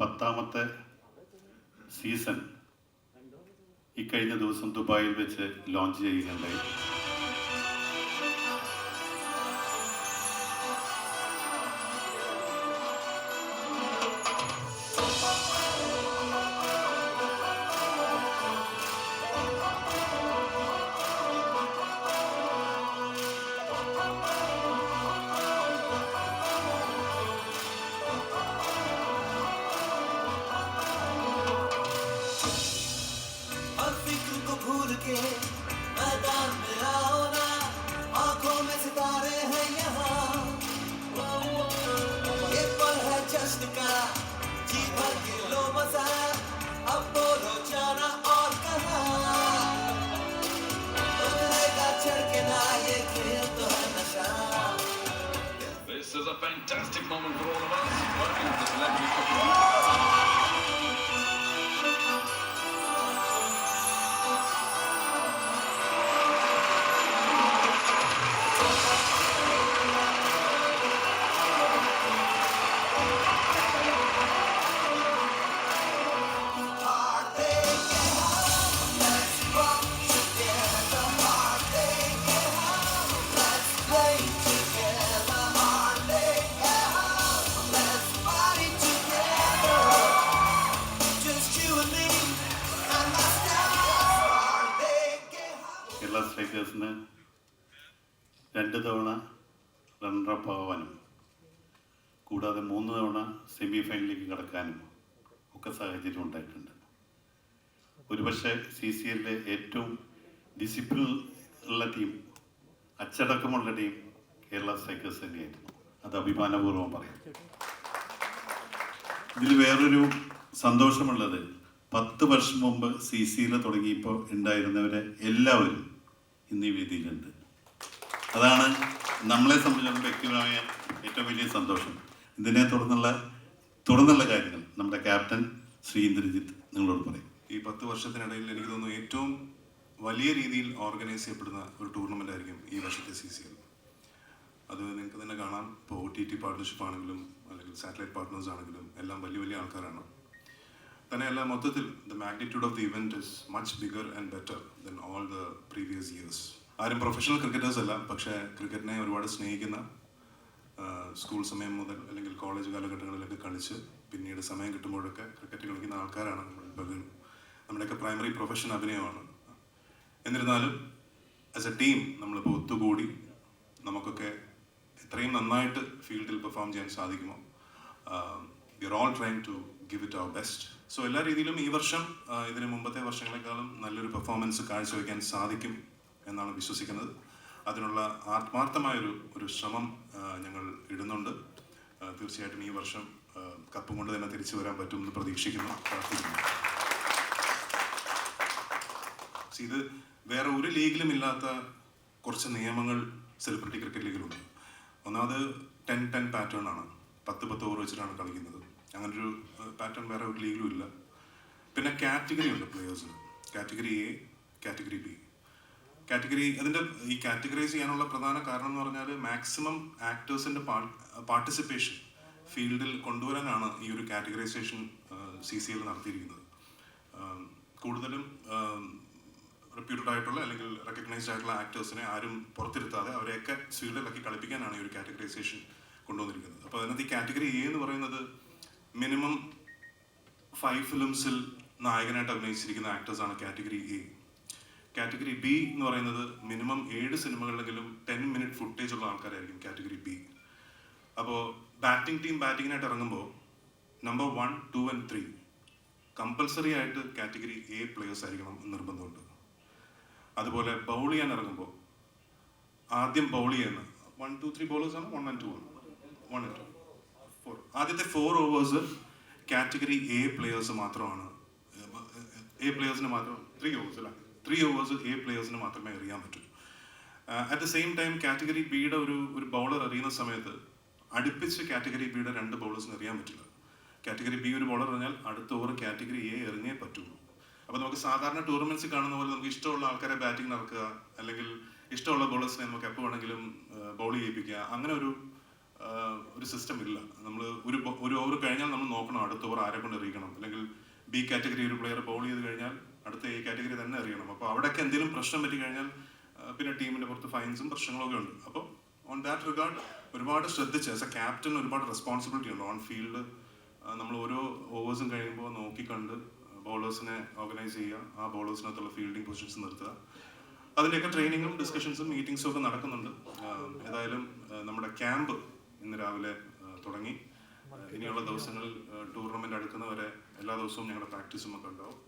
പത്താമത്തെ സീസൺ ഇക്കഴിഞ്ഞ ദിവസം ദുബായിൽ വെച്ച് ലോഞ്ച് ചെയ്യുകയുണ്ടായി. के मैदान में आओ ना आँखों में सितारे हैं यहाँ ये पल है जश्न का जी भर के लो मज़ा अब बोलो जाना और कहा चढ़ के ना ये खेल तो है नशा This is a fantastic moment for all of us. Welcome to the Celebrity Cooking. സ്ട്രൈക്കേഴ്സിന് രണ്ട് തവണ റണ്ണറപ്പ് ആവാനും കൂടാതെ മൂന്ന് തവണ സെമി ഫൈനലിലേക്ക് കടക്കാനും ഒക്കെ സാഹചര്യം ഉണ്ടായിട്ടുണ്ട്. ഒരുപക്ഷെ സി സി എല്ലിലെ ഏറ്റവും ഡിസിപ്ലിൻ ഉള്ള ടീം അച്ചടക്കമുള്ള ടീം കേരള സ്ട്രൈക്കേഴ്സ് തന്നെയായിരുന്നു. അത് അഭിമാനപൂർവം പറയാം. ഇതിൽ വേറൊരു സന്തോഷമുള്ളത് പത്ത് വർഷം മുമ്പ് സി സിയിൽ തുടങ്ങിയപ്പോൾ ഉണ്ടായിരുന്നവരെ എല്ലാവരും ഇന്ന് ഈ വേദിയിലുണ്ട്. അതാണ് നമ്മളെ സംബന്ധിച്ചുള്ള വ്യക്തിപരമായ ഏറ്റവും വലിയ സന്തോഷം. ഇതിനെ തുടർന്നുള്ള തുടർന്നുള്ള കാര്യങ്ങൾ നമ്മുടെ ക്യാപ്റ്റൻ ശ്രീ ഇന്ദ്രജിത്ത് നിങ്ങളോട് പറയും. ഈ പത്ത് വർഷത്തിനിടയിൽ എനിക്ക് തോന്നുന്നു ഏറ്റവും വലിയ രീതിയിൽ ഓർഗനൈസ് ചെയ്യപ്പെടുന്ന ഒരു ടൂർണമെന്റ് ആയിരിക്കും ഈ വർഷത്തെ സി സി എൽ അത് നിങ്ങൾക്ക് തന്നെ കാണാം. ഇപ്പോൾ ഒ ടി ടി പാർട്ട്ണർഷിപ്പ് ആണെങ്കിലും അല്ലെങ്കിൽ സാറ്റലൈറ്റ് പാർട്ട്നേഴ്സ് ആണെങ്കിലും എല്ലാം വലിയ വലിയ ആൾക്കാരാണ്. തന്നെയല്ല മൊത്തത്തിൽ the magnitude of the event is much bigger and better than all the previous years ആരും പ്രൊഫഷണൽ ക്രിക്കറ്റേഴ്സ് അല്ല പക്ഷേ ക്രിക്കറ്റിനെ ഒരുപാട് സ്നേഹിക്കുന്ന സ്കൂൾ സമയം മുതൽ അല്ലെങ്കിൽ കോളേജ് കാലഘട്ടങ്ങളിലൊക്കെ കളിച്ച് പിന്നീട് സമയം കിട്ടുമ്പോഴൊക്കെ ക്രിക്കറ്റ് കളിക്കുന്ന ആൾക്കാരാണ് നമ്മൾ ബഹുൻ നമ്മുടെയൊക്കെ പ്രൈമറി പ്രൊഫഷൻ അഭിനയമാണ്. എന്നിരുന്നാലും ആസ് എ ടീം നമ്മളിപ്പോൾ ഒത്തുകൂടി നമുക്കൊക്കെ എത്രയും നന്നായിട്ട് ഫീൽഡിൽ പെർഫോം ചെയ്യാൻ സാധിക്കുമോ? We are all trying to give it our best so എല്ലാ രീതിയിലും ഈ വർഷം ഇതിന് മുമ്പത്തെ വർഷങ്ങളെക്കാളും നല്ലൊരു പെർഫോമൻസ് കാഴ്ചവെക്കാൻ സാധിക്കും എന്നാണ് വിശ്വസിക്കുന്നത്. അതിനുള്ള ആത്മാർത്ഥമായൊരു ഒരു ശ്രമം ഞങ്ങൾ ഇടുന്നുണ്ട്. തീർച്ചയായിട്ടും ഈ വർഷം കപ്പ് കൊണ്ട് തന്നെ തിരിച്ചു വരാൻ പറ്റുമെന്ന് പ്രതീക്ഷിക്കുന്നു. ഇത് വേറെ ഒരു ലീഗിലും ഇല്ലാത്ത കുറച്ച് നിയമങ്ങൾ സെലിബ്രിറ്റി ക്രിക്കറ്റ് ലീഗിലുണ്ട്. ഒന്നാമത് ടെൻ ടെൻ പാറ്റേൺ ആണ്. പത്ത് പത്ത് ഓവർ വെച്ചിട്ടാണ് കളിക്കുന്നത്. അങ്ങനൊരു പാറ്റേൺ വേറെ ഒരു ലീഗിലും ഇല്ല. പിന്നെ കാറ്റഗറി ഉണ്ട് പ്ലേയേഴ്സിന് category A category B category അതിന്റെ ഈ കാറ്റഗറൈസ് ചെയ്യാനുള്ള പ്രധാന കാരണം എന്ന് പറഞ്ഞാൽ മാക്സിമം ആക്ടേഴ്സിന്റെ പാർട്ടിസിപ്പേഷൻ ഫീൽഡിൽ കൊണ്ടുവരാനാണ് ഈ ഒരു കാറ്റഗറൈസേഷൻ സി സി എൽ നടത്തിയിരിക്കുന്നത്. കൂടുതലും റെപ്യൂട്ടഡ് ആയിട്ടുള്ള അല്ലെങ്കിൽ റെക്കഗ്നൈസ്ഡ് ആയിട്ടുള്ള ആക്ടേഴ്സിനെ ആരും പുറത്തിരുത്താതെ അവരെയൊക്കെ ഫീൽഡിലാക്കി കളിപ്പിക്കാനാണ് ഈ ഒരു കാറ്റഗറൈസേഷൻ കൊണ്ടുവന്നിരിക്കുന്നത്. അപ്പോൾ അതിനകത്ത് ഈ കാറ്റഗറി എ എന്ന് പറയുന്നത് മിനിമം ഫൈവ് ഫിലിംസിൽ നായകനായിട്ട് അഭിനയിച്ചിരിക്കുന്ന ആക്ടേഴ്സാണ് കാറ്റഗറി എ കാറ്റഗറി ബി എന്ന് പറയുന്നത് മിനിമം ഏഴ് സിനിമകളിലെങ്കിലും ടെൻ മിനിറ്റ് ഫുട്ടേജ് ഉള്ള ആൾക്കാരായിരിക്കും കാറ്റഗറി ബി അപ്പോൾ ബാറ്റിംഗ് ടീം ബാറ്റിങ്ങിനായിട്ട് ഇറങ്ങുമ്പോൾ number one two and three compulsory ആയിട്ട് കാറ്റഗറി എ പ്ലേയേഴ്സ് ആയിരിക്കണം നിർബന്ധമുണ്ട്. അതുപോലെ ബൗൾ ചെയ്യാൻ ഇറങ്ങുമ്പോൾ ആദ്യം ബൗൾ ചെയ്യുന്ന വൺ ടു ത്രീ ആണ് വൺ ആൻഡ് ടു ആണ്. വൺ ആൻഡ് ടു ആദ്യത്തെ four overs category A players മാത്രമാണ്. എ പ്ലേയേഴ്സിന് മാത്രം ത്രീ ഓവേഴ്സ് അല്ല? ത്രീ ഓവേഴ്സ് എ പ്ലേയേഴ്സിന് മാത്രമേ എറിയാൻ പറ്റൂ. At the same time category ബിയുടെ ഒരു ഒരു ബൗളർ എറിയുന്ന സമയത്ത് അടുപ്പിച്ച് കാറ്റഗറി ബിയുടെ രണ്ട് ബൗളേഴ്സിന് എറിയാൻ പറ്റില്ല. കാറ്റഗറി ബി ഒരു ബോളർ എറിഞ്ഞാൽ അടുത്ത ഓവർ കാറ്റഗറി എ എറിഞ്ഞേ പറ്റുള്ളൂ. അപ്പോൾ നമുക്ക് സാധാരണ ടൂർണമെന്റ്സ് കാണുന്ന പോലെ നമുക്ക് ഇഷ്ടമുള്ള ആൾക്കാരെ ബാറ്റിംഗ് നടക്കുക അല്ലെങ്കിൽ ഇഷ്ടമുള്ള ബോളേഴ്സിനെ നമുക്ക് എപ്പോൾ വേണമെങ്കിലും ബൗൾ ചെയ്യിപ്പിക്കുക അങ്ങനെ ഒരു ഒരു സിസ്റ്റം ഇല്ല. നമ്മൾ ഒരു ഒരു ഓവർ കഴിഞ്ഞാൽ നമ്മൾ നോക്കണം അടുത്ത ഓവർ ആരെ കൊണ്ട് എറിയിക്കണം. അല്ലെങ്കിൽ ബി കാറ്റഗറി ഒരു പ്ലെയർ ബോൾ ചെയ്ത് കഴിഞ്ഞാൽ അടുത്ത എ കാറ്റഗറി തന്നെ അറിയണം അപ്പോൾ അവിടെയൊക്കെ എന്തെങ്കിലും പ്രശ്നം പറ്റി കഴിഞ്ഞാൽ പിന്നെ ടീമിന്റെ പുറത്ത് ഫൈൻസും പ്രശ്നങ്ങളൊക്കെ ഉണ്ട്. അപ്പോൾ ഓൺ ദാറ്റ് റിഗാർഡ് ഒരുപാട് ശ്രദ്ധിച്ച് ആസ് എ ക്യാപ്റ്റൻ ഒരുപാട് റെസ്പോൺസിബിലിറ്റി ഉണ്ട്. ഓൺ ഫീൽഡ് നമ്മൾ ഓരോ ഓവേഴ്സും കഴിയുമ്പോൾ നോക്കിക്കണ്ട് ബോളേഴ്സിനെ ഓർഗനൈസ് ചെയ്യുക ആ ബോളേഴ്സിനകത്തുള്ള ഫീൽഡിംഗ് പൊസിഷൻസ് നിർത്തുക. അതിന്റെയൊക്കെ ട്രെയിനിങ്ങും ഡിസ്കഷൻസും മീറ്റിംഗ്സും ഒക്കെ നടക്കുന്നുണ്ട്. ഏതായാലും നമ്മുടെ ക്യാമ്പ് ഇന്ന് രാവിലെ തുടങ്ങി. ഇനിയുള്ള ദിവസങ്ങളിൽ ടൂർണമെന്റ് അടുക്കുന്നവരെ എല്ലാ ദിവസവും ഞങ്ങളുടെ പ്രാക്ടീസും ഒക്കെ ഉണ്ടാവും.